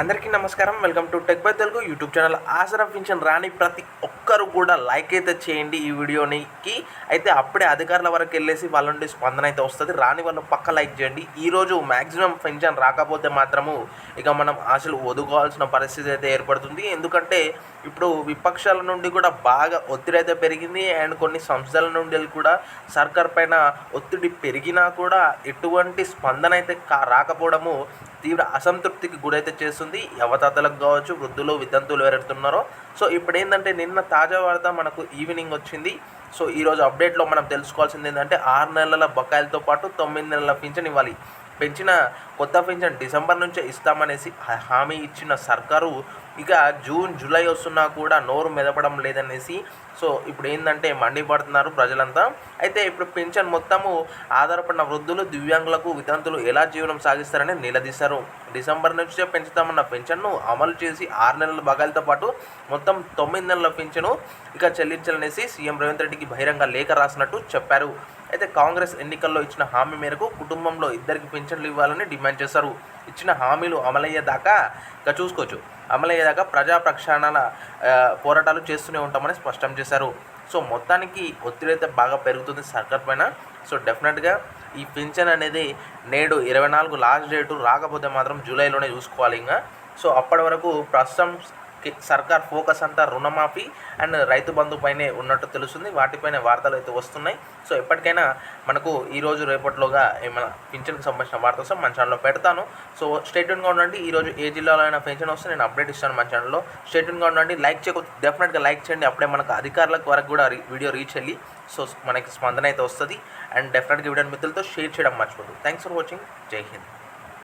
అందరికీ నమస్కారం. Welcome to tech by Telugu YouTube channel. ఆసరా రాని ప్రతి ఒక్కరు కూడా లైక్ అయితే చేయండి ఈ వీడియోనికి. అయితే అప్పుడే అధికారుల వరకు వెళ్ళేసి వాళ్ళ నుండి స్పందన అయితే వస్తుంది. రాని వాళ్ళు పక్క లైక్ చేయండి. ఈరోజు మ్యాక్సిమం పెన్షన్ రాకపోతే మాత్రము ఇక మనం ఆశలు ఒదుకోవాల్సిన పరిస్థితి అయితే ఏర్పడుతుంది. ఎందుకంటే ఇప్పుడు విపక్షాల నుండి కూడా బాగా ఒత్తిడి అయితే పెరిగింది. అండ్ కొన్ని సంస్థల నుండి కూడా సర్కార్ పైన ఒత్తిడి పెరిగినా కూడా ఎటువంటి స్పందన అయితే కా రాకపోవడము తీవ్ర అసంతృప్తికి గురైతే చేస్తుంది. యవతాతలకు కావచ్చు వృద్ధులు వితంతువులు ఎవరెడుతున్నారో. సో ఇప్పుడు ఏంటంటే నిన్న తాజా వార్త మనకు ఈవినింగ్ వచ్చింది. సో ఈరోజు అప్డేట్లో మనం తెలుసుకోవాల్సింది ఏంటంటే ఆరు నెలల బకాయిలతో పాటు తొమ్మిది నెలల పింఛన్ ఇవ్వాలి. పెంచిన కొత్త పెన్షన్ డిసెంబర్ నుంచే ఇస్తామనేసి హామీ ఇచ్చిన సర్కారు ఇక జూన్ జూలై వస్తున్నా కూడా నోరు మెదపడం లేదనేసి సో ఇప్పుడు ఏంటంటే మండిపడుతున్నారు ప్రజలంతా. అయితే ఇప్పుడు పెన్షన్ మొత్తము ఆధారపడిన వృద్ధులు దివ్యాంగులకు వితంతులు ఎలా జీవనం సాగిస్తారని నిలదీశారు. డిసెంబర్ నుంచే పెంచుతామన్న పెన్షన్ను అమలు చేసి ఆరు నెలల బగాలతో పాటు మొత్తం తొమ్మిది నెలల పెన్షను ఇక చెల్లించాలనేసి సీఎం రేవంత్ రెడ్డికి బహిరంగ లేఖ రాసినట్టు చెప్పారు. అయితే కాంగ్రెస్ ఎన్నికల్లో ఇచ్చిన హామీ మేరకు కుటుంబంలో ఇద్దరికి పెన్షన్లు ఇవ్వాలని డిమాండ్ చేశారు. ఇచ్చిన హామీలు అమలయ్యేదాకా ఇక చూసుకోవచ్చు. అమలయ్యేదాకా ప్రజా ప్రక్షాళన పోరాటాలు చేస్తూనే ఉంటామని స్పష్టం చేశారు. సో మొత్తానికి ఒత్తిడి అయితే బాగా పెరుగుతుంది సర్కార్ పైన. సో డెఫినెట్గా ఈ పింఛన్ అనేది నేడు ఇరవై నాలుగు లాస్ట్ డేటు రాకపోతే మాత్రం జూలైలోనే చూసుకోవాలి ఇంకా సో అప్పటి వరకు ప్రస్తుతం సర్కార్ ఫోకస్ అంతా రుణమాఫీ అండ్ రైతు బంధు పైనే ఉన్నట్టు తెలుస్తుంది. వాటిపైన వార్తలు అయితే వస్తున్నాయి. సో ఎప్పటికైనా మనకు ఈ రోజు రేపటిలోగా ఏమైనా పింఛన్కి సంబంధించిన వార్త వస్తే మన ఛానల్లో పెడతాను. సో స్టేట్యూన్గా ఉండండి. ఈరోజు ఏ జిల్లాలో అయినా పెన్షన్ వస్తే నేను అప్డేట్ ఇస్తాను మన ఛానల్లో. స్టేట్యూన్గా ఉండండి. లైక్ చేయకపోతే డెఫినెట్గా లైక్ చేయండి. అప్పుడే మనకు అధికారులకు వరకు కూడా రీ- వీడియో రీచ్ వెళ్ళి సో మనకి స్పందన అయితే వస్తుంది. అండ్ డెఫినెట్గా వీడియో మిత్రులతో షేర్ చేయడం మర్చిపోదు థ్యాంక్స్ ఫర్ వాచింగ్. జై హింద్.